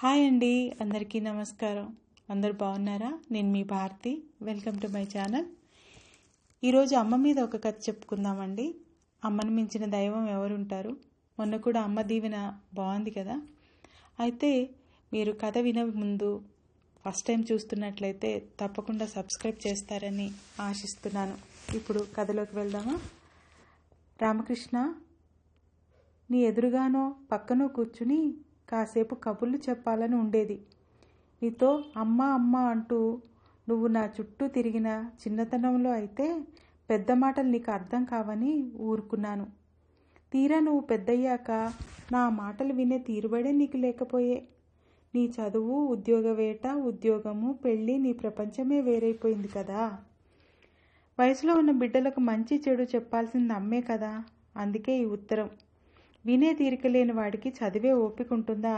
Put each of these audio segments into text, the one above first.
Hi అండి అందరికీ నమస్కారం. అందరు బాగున్నారా? నేను మీ Bharathi. Welcome to my channel ఈరోజు అమ్మ మీద ఒక కథ చెప్పుకుందామండి. అమ్మను మించిన దైవం ఎవరుంటారు? మొన్న కూడా అమ్మ దీవెన బాగుంది కదా? అయితే మీరు కథ వినే ముందు ఫస్ట్ టైం చూస్తున్నట్లయితే తప్పకుండా సబ్స్క్రైబ్ చేస్తారని ఆశిస్తున్నాను. ఇప్పుడు కథలోకి వెళ్దామా? రామకృష్ణ నీ ఎదురుగానో పక్కనో కూర్చుని కాసేపు కబుర్లు చెప్పాలని ఉండేది. నీతో అమ్మ అమ్మ అంటూ నువ్వు నా చుట్టూ తిరిగిన చిన్నతనంలో అయితే పెద్ద మాటలు నీకు అర్థం కావని ఊరుకున్నాను. తీరా నువ్వు పెద్దయ్యాక నా మాటలు వినే తీరుబడే నీకు లేకపోయే. నీ చదువు ఉద్యోగ వేట ఉద్యోగము పెళ్ళి నీ ప్రపంచమే వేరైపోయింది కదా. వయసులో ఉన్న బిడ్డలకు మంచి చెడు చెప్పాల్సింది అమ్మే కదా. అందుకే ఈ ఉత్తరం. వినే తీరిక లేని వాడికి చదివే ఓపిక ఉంటుందా?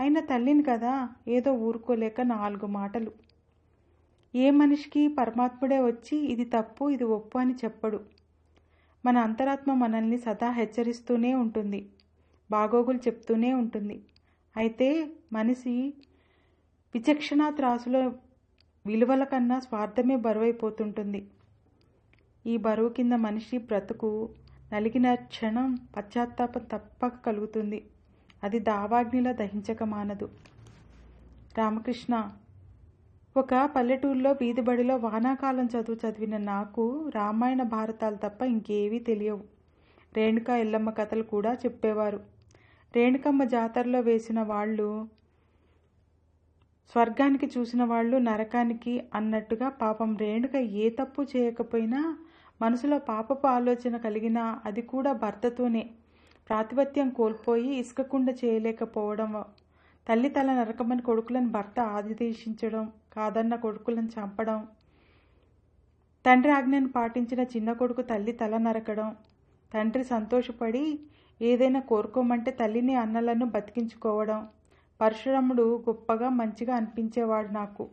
అయినా తల్లిని కదా ఏదో ఊరుకోలేక నాలుగు మాటలు. ఏ మనిషికి పరమాత్ముడే వచ్చి ఇది తప్పు ఇది ఒప్పు అని చెప్పడు. మన అంతరాత్మ మనల్ని సదా హెచ్చరిస్తూనే ఉంటుంది. బాగోగులు చెప్తూనే ఉంటుంది. అయితే మనిషి విచక్షణ త్రాసులో విలువల కన్నా స్వార్థమే బరువైపోతుంటుంది. ఈ బరువు కింద మనిషి బ్రతుకు నలిగిన క్షణం పశ్చాత్తాపం తప్పక కలుగుతుంది. అది దావాగ్నిలా దహించక మానదు. రామకృష్ణ ఒక పల్లెటూరులో వీధిబడిలో వానాకాలం చదువు చదివిన నాకు రామాయణ భారతాలు తప్ప ఇంకేవీ తెలియవు. రేణుక ఎల్లమ్మ కథలు కూడా చెప్పేవారు. రేణుకమ్మ జాతరలో వేసిన వాళ్ళు స్వర్గానికి చూసిన వాళ్ళు నరకానికి అన్నట్టుగా పాపం రేణుక ఏ తప్పు చేయకపోయినా మనసులో పాపపు ఆలోచన కలిగినా అది కూడా భర్తతోనే. ప్రాతిపత్యం కోల్పోయి ఇసుకకుండా చేయలేకపోవడం తల్లి తల నరకమని కొడుకులను భర్త ఆదేశించడం కాదన్న కొడుకులను చంపడం తండ్రి ఆజ్ఞను పాటించిన చిన్న కొడుకు తల్లి తల నరకడం తండ్రి సంతోషపడి ఏదైనా కోరుకోమంటే తల్లిని అన్నలను బతికించుకోవడం పరశురాముడు గొప్పగా మంచిగా అనిపించేవాడు నాకు.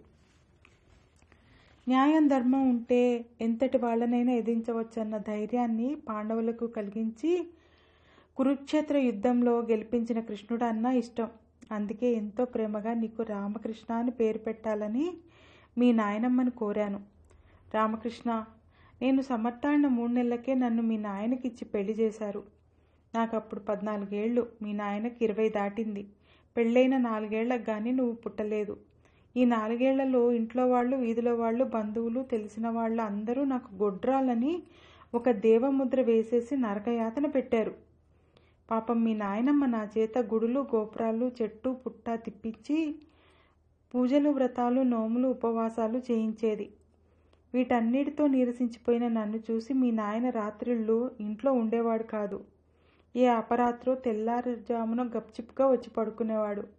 న్యాయం ధర్మం ఉంటే ఎంతటి వాళ్ళనైనా ఎదించవచ్చన్న ధైర్యాన్ని పాండవులకు కలిగించి కురుక్షేత్ర యుద్ధంలో గెలిపించిన కృష్ణుడు అన్న ఇష్టం. అందుకే ఎంతో ప్రేమగా నీకు రామకృష్ణ అని పేరు పెట్టాలని మీ నాయనమ్మని కోరాను. రామకృష్ణ నేను సమర్థాడిన మూడు నెలలకే నన్ను మీ నాయనకి ఇచ్చి పెళ్ళి చేశారు. నాకు అప్పుడు పద్నాలుగేళ్ళు మీ నాయనకి ఇరవై దాటింది. పెళ్ళైన నాలుగేళ్ళకు కానీ నువ్వు పుట్టలేదు. ఈ నాలుగేళ్ళలో ఇంట్లో వాళ్ళు వీధిలో వాళ్ళు బంధువులు తెలిసిన వాళ్ళు అందరూ నాకు గొడ్రాలని ఒక దేవముద్ర వేసేసి నరకయాతన పెట్టారు. పాపం మీ నాయనమ్మ నా చేత గుడులు గోపురాలు చెట్టు పుట్ట తిప్పించి పూజలు వ్రతాలు నోములు ఉపవాసాలు చేయించేది. వీటన్నిటితో నీరసించిపోయిన నన్ను చూసి మీ నాయన రాత్రిళ్ళు ఇంట్లో ఉండేవాడు కాదు. ఏ అపరాత్రో తెల్లారుజామున గప్చిప్గా వచ్చి పడుకునేవాడు.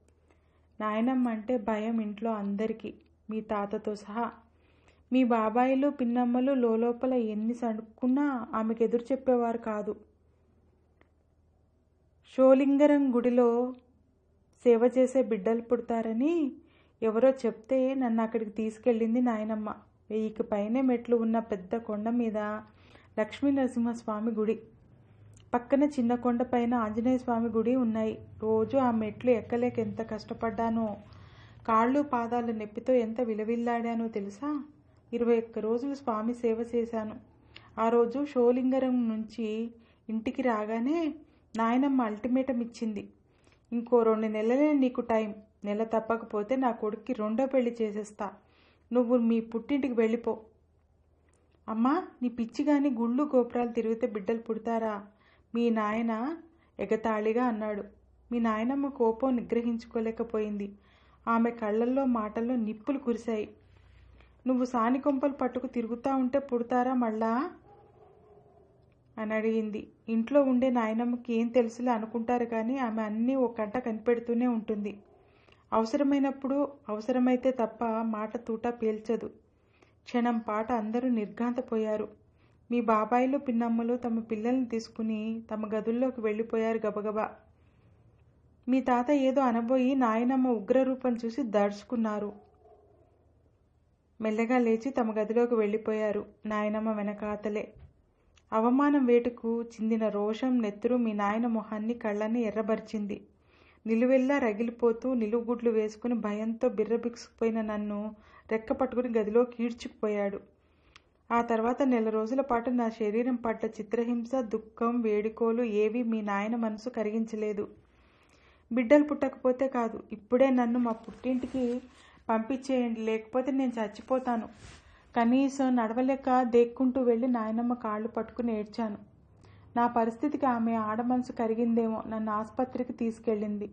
నాయనమ్మ అంటే భయం ఇంట్లో అందరికీ మీ తాతతో సహా. మీ బాబాయిలు పిన్నమ్మలు లోపల ఎన్ని సడుక్కున్నా ఆమెకు ఎదురు చెప్పేవారు కాదు. షోలింగరం గుడిలో సేవ చేసే బిడ్డలు పుడతారని ఎవరో చెప్తే నన్ను అక్కడికి తీసుకెళ్ళింది నాయనమ్మ. వెయ్యికి పైనే మెట్లు ఉన్న పెద్ద కొండ మీద లక్ష్మీనరసింహస్వామి గుడి. పక్కన చిన్న కొండ పైన ఆంజనేయ స్వామి గుడి ఉన్నాయి. రోజు ఆ మెట్లు ఎక్కలేక ఎంత కష్టపడ్డానో? కాళ్ళు పాదాలు నొప్పితో ఎంత విలవిల్లాడానో తెలుసా? ఇరవై ఒక్క రోజులు స్వామి సేవ చేశాను. ఆ రోజు షోలింగరం నుంచి ఇంటికి రాగానే నాయనమ్మ అల్టిమేటం ఇచ్చింది. ఇంకో రెండు నెలలే నీకు టైం. నెల తప్పకపోతే నా కొడుక్కి రెండో పెళ్ళి చేసేస్తా. నువ్వు మీ పుట్టింటికి వెళ్ళిపో. అమ్మా నీ పిచ్చి కానీ గుళ్ళు గోపురాలు తిరిగితే బిడ్డలు పుడతారా? మీ నాయన ఎగతాళిగా అన్నాడు. మీ నాయనమ్మ కోపం నిగ్రహించుకోలేకపోయింది. ఆమె కళ్ళల్లో మాటల్లో నిప్పులు కురిశాయి. నువ్వు సాని కొంపలు పట్టుకు తిరుగుతూ ఉంటే పుడతారా మళ్ళా? అని అడిగింది. ఇంట్లో ఉండే నాయనమ్మకి ఏం తెలుసులే అనుకుంటారు కానీ ఆమె అన్నీ ఒక గంట కనిపెడుతూనే ఉంటుంది. అవసరమైనప్పుడు అవసరమైతే తప్ప మాట తూట పీల్చదు. క్షణం పాట అందరూ నిర్ఘాంతపోయారు. మీ బాబాయిలు పిన్నమ్మలు తమ పిల్లల్ని తీసుకుని తమ గదుల్లోకి వెళ్ళిపోయారు గబగబా. మీ తాత ఏదో అనబోయి నాయనమ్మ ఉగ్రరూపం చూసి దడుచుకున్నారు. మెల్లగా లేచి తమ గదిలోకి వెళ్ళిపోయారు నాయనమ్మ వెనకాతలే. అవమానం వేటుకు చిందిన రోషం నెత్తురు మీ నాయన మొహాన్ని కళ్ళని ఎర్రబరిచింది. నిలువెల్లా రగిలిపోతూ నిలువుగుడ్లు వేసుకుని భయంతో బిర్రబిక్సుకుపోయిన నన్ను రెక్క పట్టుకుని గదిలో కీడ్చుకుపోయాడు ఆ తర్వాత నెల రోజుల పాటు నా శరీరం పట్ల చిత్రహింస దుఃఖం వేడుకోలు ఏవి మీ నాయన మనసు కరిగించలేదు. బిడ్డలు పుట్టకపోతే కాదు ఇప్పుడే నన్ను మా పుట్టింటికి పంపించేయండి లేకపోతే నేను చచ్చిపోతాను. కనీసం నడవలేక దేక్కుంటూ వెళ్ళి నాయనమ్మ కాళ్ళు పట్టుకుని ఏడ్చాను. నా పరిస్థితికి ఆమె ఆడమనసు కరిగిందేమో నన్ను ఆసుపత్రికి తీసుకెళ్ళింది.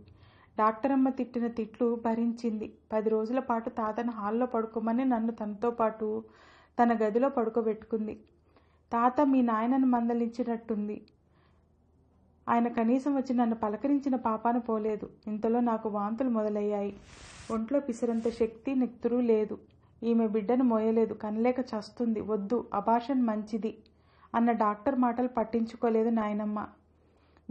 డాక్టర్ అమ్మ తిట్టిన తిట్లు భరించింది. పది రోజుల పాటు తాతను హాల్లో పడుకోమని నన్ను తనతో పాటు తన గదిలో పడుకోబెట్టుకుంది. తాత మీ నాయనను మందలించినట్టుంది. ఆయన కనీసం వచ్చి నన్ను పలకరించిన పాపాను పోలేదు. ఇంతలో నాకు వాంతులు మొదలయ్యాయి. ఒంట్లో పిసరంత శక్తి నెక్తురు లేదు. ఈమె బిడ్డను మోయలేదు. కనలేక చస్తుంది. వద్దు అభాషన్ మంచిది అన్న డాక్టర్ మాటలు పట్టించుకోలేదు నాయనమ్మ.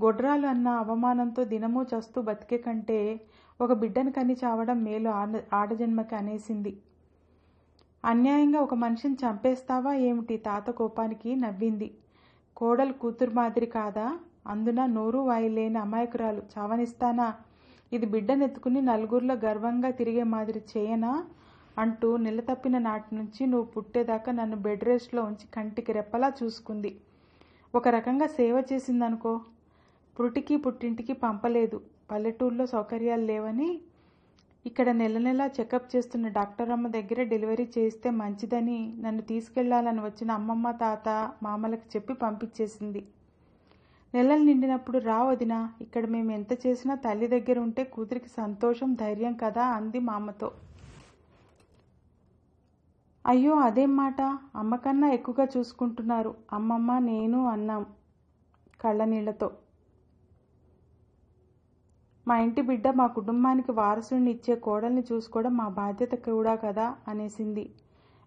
గొడ్రాలు అన్న అవమానంతో దినము చస్తూ బతికే కంటే ఒక బిడ్డను కని చావడం మేలు ఆడ ఆడజన్మకి అనేసింది. అన్యాయంగా ఒక మనిషిని చంపేస్తావా ఏమిటి? తాత కోపానికి నవ్వింది. కోడలు కూతురు మాదిరి కాదా? అందున నోరు వాయిలేని అమాయకురాలు చావనిస్తానా? ఇది బిడ్డనెత్తుకుని నలుగురిలో గర్వంగా తిరిగే మాదిరి చేయనా? అంటూ నిలతప్పిన నాటి నుంచి నువ్వు పుట్టేదాకా నన్ను బెడ్ రెస్ట్లో ఉంచి కంటికి రెప్పలా చూసుకుంది. ఒక రకంగా సేవ చేసిందనుకో. పురిటికి పుట్టింటికి పంపలేదు. పల్లెటూళ్ళలో సౌకర్యాలు లేవని ఇక్కడ నెల నెలా చెకప్ చేస్తున్న డాక్టర్ అమ్మ దగ్గర డెలివరీ చేస్తే మంచిదని నన్ను తీసుకెళ్ళాలని వచ్చిన అమ్మమ్మ తాత మామలకు చెప్పి పంపించేసింది. నెలలు నిండినప్పుడు రా వదిన ఇక్కడ మేము ఎంత చేసినా తల్లి దగ్గర ఉంటే కూతురికి సంతోషం ధైర్యం కదా అంది మామతో. అయ్యో అదేం మాట? అమ్మకన్నా ఎక్కువగా చూసుకుంటున్నారు. అమ్మమ్మ నేను అన్నాం కళ్ళనీళ్ళతో. మా ఇంటి బిడ్డ మా కుటుంబానికి వారసుని ఇచ్చే కోడల్ని చూసుకోవడం మా బాధ్యత కూడా కదా అనేసింది.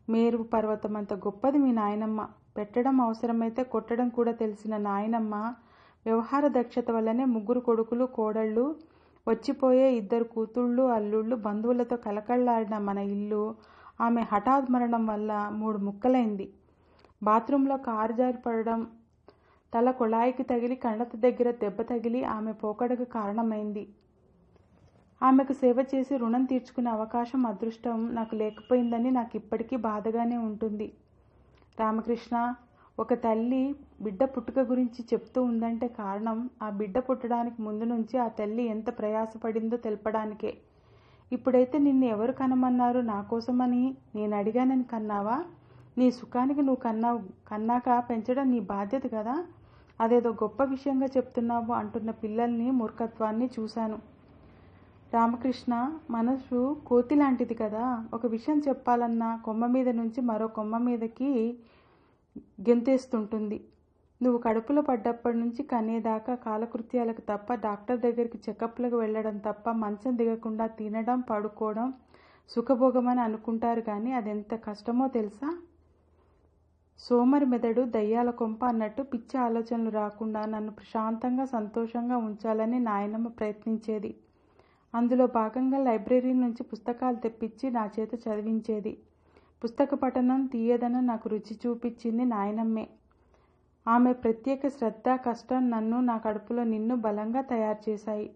మేరు పర్వతం అంత గొప్పది మీ నాయనమ్మ. పెట్టడం అవసరమైతే కొట్టడం కూడా తెలిసిన నాయనమ్మ వ్యవహార దక్షత వల్లనే ముగ్గురు కొడుకులు కోడళ్ళు వచ్చిపోయే ఇద్దరు కూతుళ్ళు అల్లుళ్ళు బంధువులతో కలకళ్ళాడిన మన ఇల్లు ఆమె హఠాత్ మరణం వల్ల మూడు ముక్కలైంది. బాత్రూంలో కారు జారిపడడం తల కుళాయికి తగిలి కళ్ళత దగ్గర దెబ్బ తగిలి ఆమె పోకడకు కారణమైంది. ఆమెకు సేవ చేసి రుణం తీర్చుకునే అవకాశం అదృష్టం నాకు లేకపోయిందని నాకు ఇప్పటికీ బాధగానే ఉంటుంది. రామకృష్ణ ఒక తల్లి బిడ్డ పుట్టుక గురించి చెప్తూ ఉందంటే కారణం ఆ బిడ్డ పుట్టడానికి ముందు నుంచి ఆ తల్లి ఎంత ప్రయాసపడిందో తెలపడానికే. ఇప్పుడైతే నిన్ను ఎవరు కనమన్నారు నా కోసమని నేను అడిగానని కన్నావా? నీ సుఖానికి నువ్వు కన్నావు కన్నాక పెంచడం నీ బాధ్యత కదా? అదేదో గొప్ప విషయంగా చెప్తున్నావు అంటున్న పిల్లల్ని మూర్ఖత్వాన్ని చూశాను. రామకృష్ణ మనసు కోతి లాంటిది కదా? ఒక విషయం చెప్పాలన్నా కొమ్మ మీద నుంచి మరో కొమ్మ మీదకి గెంతేస్తుంటుంది. నువ్వు కడుపులో పడ్డప్పటి నుంచి కనేదాకా కాలకృత్యాలకు తప్ప డాక్టర్ దగ్గరికి చెకప్లకు వెళ్ళడం తప్ప మంచం దిగకుండా తినడం పడుకోవడం సుఖభోగమని అనుకుంటారు కానీ అది ఎంత కష్టమో తెలుసా? సోమరి మెదడు దయ్యాల కొంప అన్నట్టు పిచ్చి ఆలోచనలు రాకుండా నన్ను ప్రశాంతంగా సంతోషంగా ఉంచాలని నాయనమ్మ ప్రయత్నించేది. అందులో భాగంగా లైబ్రరీ నుంచి పుస్తకాలు తెప్పించి నా చేత చదివించేది. పుస్తక పఠనం తీయదనం నాకు రుచి చూపించింది నాయనమ్మే. ఆమె ప్రత్యేక శ్రద్ధ కష్టం నన్ను నా కడుపులో నిన్ను బలంగా తయారు చేశాయి.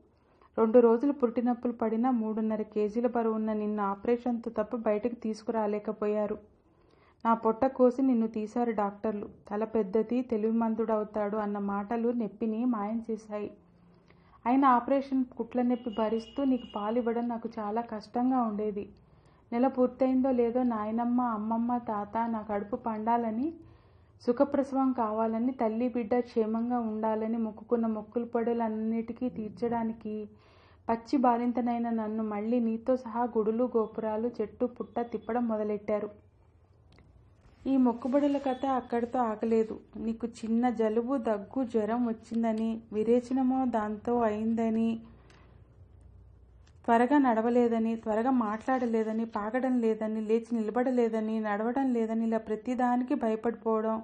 రెండు రోజులు పుట్టినప్పులు పడినా మూడున్నర కేజీల బరువున్న నిన్ను ఆపరేషన్తో తప్ప బయటకు తీసుకురాలేకపోయారు. నా పొట్ట కోసి నిన్ను తీశారు డాక్టర్లు. తల పెద్దది తెలివిమంతుడవుతాడు అన్న మాటలు నొప్పిని మాయం చేశాయి. అయిన ఆపరేషన్ కుట్ల నొప్పి భరిస్తూ నీకు పాలు ఇవ్వడం నాకు చాలా కష్టంగా ఉండేది. నెల పూర్తయిందో లేదో నాయనమ్మ అమ్మమ్మ తాత నా కడుపు పండాలని సుఖప్రసవం కావాలని తల్లి బిడ్డ క్షేమంగా ఉండాలని మొక్కుకున్న మొక్కులు పడులన్నిటికీ తీర్చడానికి పచ్చి బాలింతనైన నన్ను మళ్ళీ నీతో సహా గుడులు గోపురాలు చెట్టు పుట్ట తిప్పడం మొదలెట్టారు. ఈ మొక్కుబడుల కథ అక్కడితో ఆగలేదు. నీకు చిన్న జలుబు దగ్గు జ్వరం వచ్చిందని విరేచనమో దాంతో అయిందని త్వరగా నడవలేదని త్వరగా మాట్లాడలేదని పాగడం లేదని లేచి నిలబడలేదని నడవడం లేదని ఇలా ప్రతిదానికి భయపడిపోవడం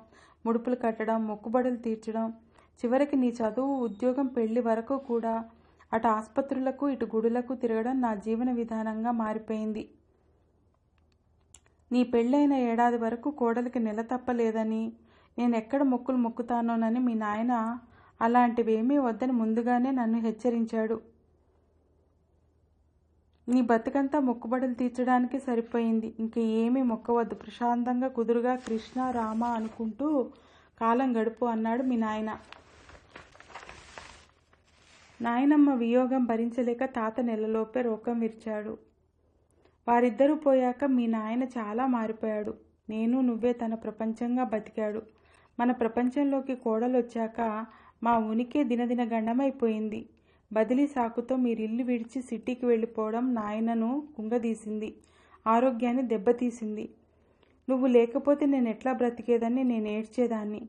ముడుపులు కట్టడం మొక్కుబడులు తీర్చడం చివరికి నీ చదువు ఉద్యోగం పెళ్ళి వరకు కూడా అటు ఆసుపత్రులకు ఇటు గుడులకు తిరగడం నా జీవన విధానంగా మారిపోయింది. నీ పెళ్ళైన ఏడాది వరకు కోడలికి నెల తప్పలేదని నేను ఎక్కడ మొక్కులు మొక్కుతానోనని మీ నాయన అలాంటివేమీ వద్దని ముందుగానే నన్ను హెచ్చరించాడు. నీ బతుకంతా మొక్కుబడులు తీర్చడానికి సరిపోయింది. ఇంక ఏమీ మొక్కవద్దు. ప్రశాంతంగా కుదురుగా కృష్ణ రామ అనుకుంటూ కాలం గడుపు అన్నాడు మీ నాయన. నాయనమ్మ వియోగం భరించలేక తాత నెలలోపే రోకం విరిచాడు. వారిద్దరూ పోయాక మీ నాయన చాలా మారిపోయాడు. నేను నువ్వే తన ప్రపంచంగా బతికాడు. మన ప్రపంచంలోకి కోడలు వచ్చాక మా ఉనికి దినదిన గండమైపోయింది. బదిలీ సాకుతో మీరు ఇల్లు విడిచి సిటీకి వెళ్ళిపోవడం నాయనను కుంగదీసింది. ఆరోగ్యాన్ని దెబ్బతీసింది. నువ్వు లేకపోతే నేను ఎట్లా బ్రతికేదని నేను ఏడ్చేదాన్ని.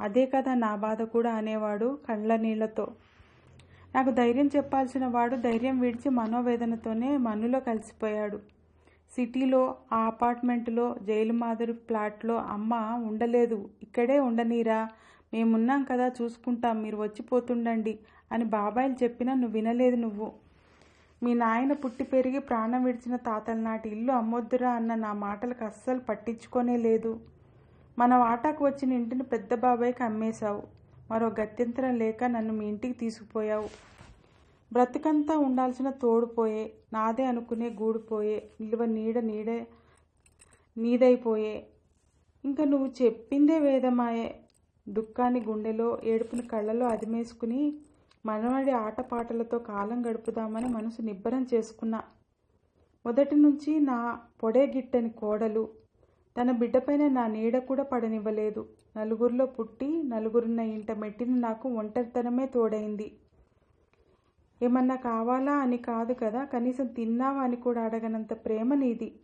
అదే కదా నా బాధ కూడా అనేవాడు కండ్ల నీళ్ళతో నాకు ధైర్యం చెప్పాల్సిన వాడు ధైర్యం విడిచి మనోవేదనతోనే మన్నులో కలిసిపోయాడు. సిటీలో ఆ అపార్ట్మెంట్లో జైలు మాదిరి ఫ్లాట్లో అమ్మ ఉండలేదు. ఇక్కడే ఉండనీరా. మేమున్నాం కదా చూసుకుంటాం. మీరు వచ్చిపోతుండండి అని బాబాయిలు చెప్పినా నువ్వు వినలేదు నువ్వు. మీ నాయన పుట్టి పెరిగి ప్రాణం విడిచిన తాతల నాటి ఇల్లు అమ్మొద్దురా అన్న నా మాటలకు అస్సలు పట్టించుకోనే లేదు. మన వాటాకు వచ్చిన ఇంటిని పెద్ద బాబాయ్కి అమ్మేశావు. మరో గత్యంతరం లేక నన్ను మీ ఇంటికి తీసుకుపోయావు. బ్రతికంతా ఉండాల్సిన తోడుపోయే నాదే అనుకునే గూడిపోయే నిలువ నీడ నీడే నీదైపోయే. ఇంకా నువ్వు చెప్పిందే వేదమాయే. దుఃఖాన్ని గుండెలో ఏడుపుని కళ్ళలో అదిమేసుకుని మనవడి ఆటపాటలతో కాలం గడుపుదామని మనసు నిబ్బరం చేసుకున్నా. మొదటి నుంచి నా పొడే గిట్టని కోడలు. తన బిడ్డపైన నా నీడ కూడా పడనివ్వలేదు. నలుగురిలో పుట్టి నలుగురున్న ఇంట మెట్టిన నాకు ఒంటరితనమే తోడైంది. ఏమన్నా కావాలా అని కాదు కదా కనీసం తిన్నావా అని కూడా అడగనంత ప్రేమ నీది.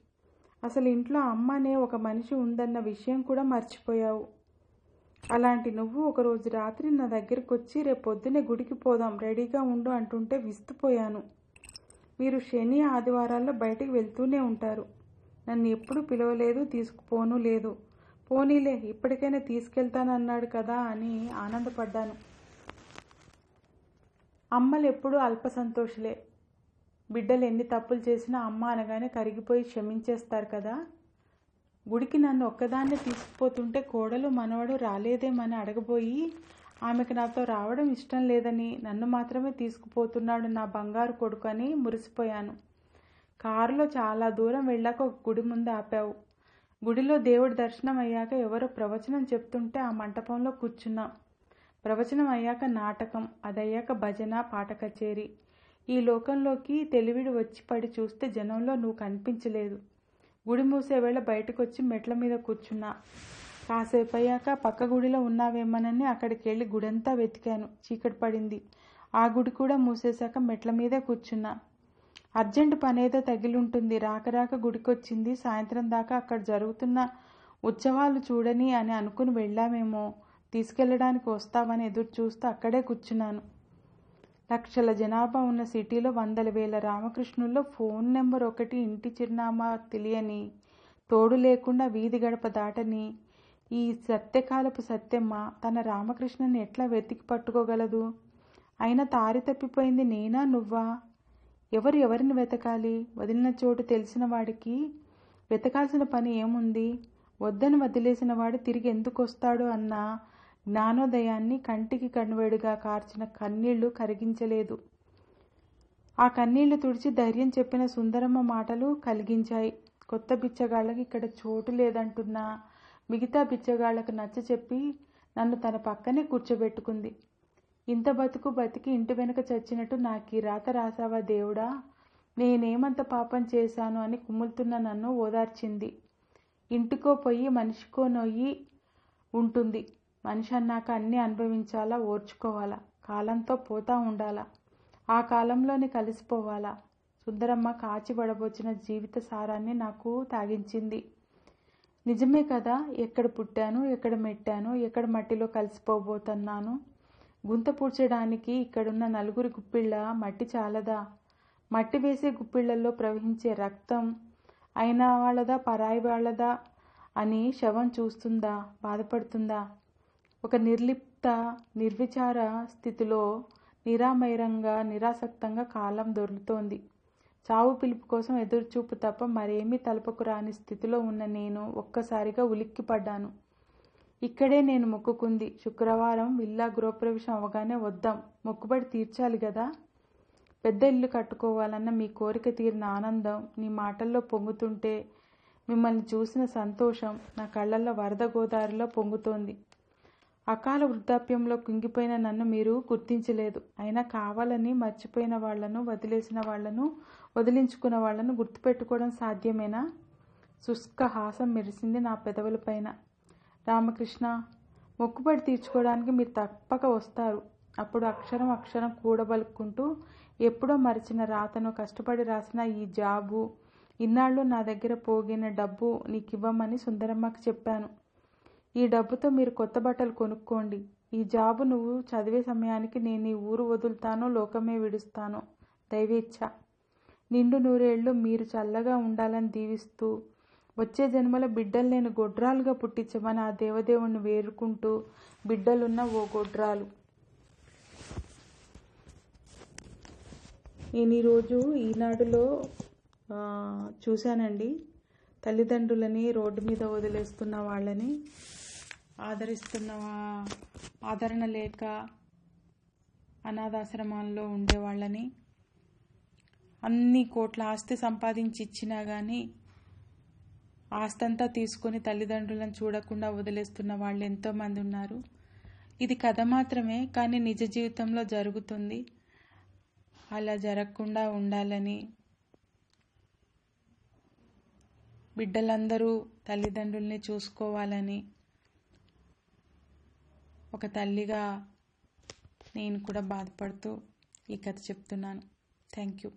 అసలు ఇంట్లో అమ్మ అనే ఒక మనిషి ఉందన్న విషయం కూడా మర్చిపోయావు. అలాంటి నువ్వు ఒకరోజు రాత్రి నా దగ్గరికి వచ్చి రేపు పొద్దునే గుడికి పోదాం రెడీగా ఉండు అంటుంటే విస్తుపోయాను. మీరు శని ఆదివారాల్లో బయటికి వెళ్తూనే ఉంటారు. నన్ను ఎప్పుడు పిలవలేదు తీసుకుపోను లేదు. పోనీలే ఇప్పటికైనా తీసుకెళ్తానన్నాడు కదా అని ఆనందపడ్డాను. అమ్మలు ఎప్పుడూ అల్ప సంతోషులే బిడ్డలు ఎన్ని తప్పులు చేసినా అమ్మ అనగానే కరిగిపోయి క్షమించేస్తారు కదా? గుడికి నన్ను ఒక్కదాన్నే తీసుకుపోతుంటే కోడలు మనవడు రాలేదేమని అడగబోయి ఆమెకు నాతో రావడం ఇష్టం లేదని నన్ను మాత్రమే తీసుకుపోతున్నాడు నా బంగారు కొడుకు అని మురిసిపోయాను. కారులో చాలా దూరం వెళ్ళాక ఒక గుడి ముందు ఆపావు. గుడిలో దేవుడి దర్శనం అయ్యాక ఎవరో ప్రవచనం చెప్తుంటే ఆ మంటపంలో కూర్చున్నాం. ప్రవచనం అయ్యాక నాటకం అదయ్యాక భజన పాట కచేరి ఈ లోకంలోకి తెలివిడి వచ్చి పడి చూస్తే జనంలో నువ్వు కనిపించలేదు. గుడి మూసే వేళ బయటకు వచ్చి మెట్ల మీద కూర్చున్నా. కాసేపు అయ్యాక పక్క గుడిలో ఉన్నావేమోనని అక్కడికి వెళ్ళి గుడంతా వెతికాను. చీకటి పడింది. ఆ గుడి కూడా మూసేశాక మెట్ల మీదే కూర్చున్నా. అర్జెంట్ పనేదో తగిలుంటుంది. రాక రాక గుడికొచ్చింది. సాయంత్రం దాకా అక్కడ జరుగుతున్న ఉత్సవాలు చూడని అని అనుకుని వెళ్ళామేమో. తీసుకెళ్ళడానికి వస్తావని ఎదురు చూస్తూ అక్కడే కూర్చున్నాను. లక్షల జనాభా ఉన్న సిటీలో వందల వేల రామకృష్ణుల్లో ఫోన్ నెంబర్ ఒకటి ఇంటి చిరునామా తెలియని తోడు లేకుండా వీధి గడప దాటని ఈ సత్యకాలపు సత్యమ్మ తన రామకృష్ణని ఎట్లా వెతికి పట్టుకోగలదు? అయినా తారి తప్పిపోయింది నేనా నువ్వా? ఎవరు ఎవరిని వెతకాలి? వదిలిన చోటు తెలిసిన వాడికి వెతకాల్సిన పని ఏముంది? వద్దని వదిలేసిన వాడు తిరిగి ఎందుకు వస్తాడు అన్న జ్ఞానోదయాన్ని కంటికి కనువేడుగా కార్చిన కన్నీళ్ళు కరిగించలేదు. ఆ కన్నీళ్ళు తుడిచి ధైర్యం చెప్పిన సుందరమ్మ మాటలు కలిగించాయి. కొత్త బిచ్చగాళ్ళకి ఇక్కడ చోటు లేదంటున్నా మిగతా బిచ్చగాళ్ళకు నచ్చ చెప్పి నన్ను తన పక్కనే కూర్చోబెట్టుకుంది. ఇంత బతుకు బతికి ఇంటి వెనుక చచ్చినట్టు నాకు ఈ రాత రాసావా దేవుడా? నేనేమంత పాపం చేశాను అని కుమ్ములుతున్న నన్ను ఓదార్చింది. ఇంటికో పొయ్యి మనిషికో నొయ్యి ఉంటుంది. మనిషి అన్నాక అన్నీ అనుభవించాలా ఓర్చుకోవాలా కాలంతో పోతా ఉండాలా ఆ కాలంలోనే కలిసిపోవాలా. సుందరమ్మ కాచి పడబోచిన జీవిత సారాన్ని నాకు తాగించింది. నిజమే కదా ఎక్కడ పుట్టాను ఎక్కడ మెట్టాను ఎక్కడ మట్టిలో కలిసిపోబోతున్నాను? గుంత పూడ్చడానికి ఇక్కడున్న నలుగురి గుప్పిళ్ళ మట్టి చాలదా? మట్టి వేసే గుప్పిళ్ళలో ప్రవహించే రక్తం అయిన వాళ్ళదా పరాయి వాళ్ళదా అని శవం చూస్తుందా బాధపడుతుందా? ఒక నిర్లిప్త నిర్విచార స్థితిలో నిరామయరంగా నిరాసక్తంగా కాలం దొరుకుతోంది చావు పిలుపు కోసం ఎదురుచూపు తప్ప మరేమీ తలపకు రాని స్థితిలో ఉన్న నేను ఒక్కసారిగా ఉలిక్కిపడ్డాను. ఇక్కడే నేను మొక్కుకుంది. శుక్రవారం విల్లా గృహప్రవేశం అవగానే వద్దాం. మొక్కుబడి తీర్చాలి కదా పెద్ద ఇల్లు కట్టుకోవాలన్న మీ కోరిక తీరిన ఆనందం నీ మాటల్లో పొంగుతుంటే మిమ్మల్ని చూసిన సంతోషం నా కళ్ళల్లో వరద గోదావరిలో పొంగుతోంది. అకాల వృద్ధాప్యంలో కుంగిపోయిన నన్ను మీరు గుర్తించలేదు. అయినా కావాలని మర్చిపోయిన వాళ్ళను వదిలేసిన వాళ్ళను వదిలించుకున్న వాళ్ళను గుర్తుపెట్టుకోవడం సాధ్యమేనా? శుష్క హాసం మెరిసింది నా పెదవులపైన రామకృష్ణ మొక్కుబడి తీర్చుకోవడానికి మీరు తప్పక వస్తారు. అప్పుడు అక్షరం అక్షరం కూడబలుక్కుంటూ ఎప్పుడో మరిచిన రాతను కష్టపడి రాసిన ఈ జాబు ఇన్నాళ్ళు నా దగ్గర పోగిన డబ్బు నీకు ఇవ్వమని సుందరమ్మకి చెప్పాను. ఈ డబ్బుతో మీరు కొత్త బట్టలు కొనుక్కోండి. ఈ జాబు నువ్వు చదివే సమయానికి నేను ఈ ఊరు వదులుతానో లోకమే విడుస్తానో. దైవేచ్ఛ. నిండు నూరేళ్ళు మీరు చల్లగా ఉండాలని దీవిస్తూ వచ్చే జన్మల బిడ్డలు నేను గొడ్రాలుగా పుట్టించమని ఆ దేవదేవుణ్ణి వేరుకుంటూ బిడ్డలున్న ఓ గొడ్రాలు. నేను ఈరోజు ఈనాడులో చూశానండి. తల్లిదండ్రులని రోడ్డు మీద వదిలేస్తున్న వాళ్ళని ఆదరిస్తున్నవా? ఆదరణ లేక అనాథాశ్రమాల్లో ఉండే వాళ్ళని అన్ని కోట్ల ఆస్తి సంపాదించి ఇచ్చినా కానీ ఆస్తంతా తీసుకొని తల్లిదండ్రులను చూడకుండా వదిలేస్తున్న వాళ్ళు ఎంతోమంది ఉన్నారు. ఇది కథ మాత్రమే కానీ నిజ జీవితంలో జరుగుతుంది. అలా జరగకుండా ఉండాలని బిడ్డలందరూ తల్లిదండ్రుల్ని చూసుకోవాలని ఒక తల్లిగా నేను కూడా బాధపడుతూ ఈ కథ చెప్తున్నాను. Thank you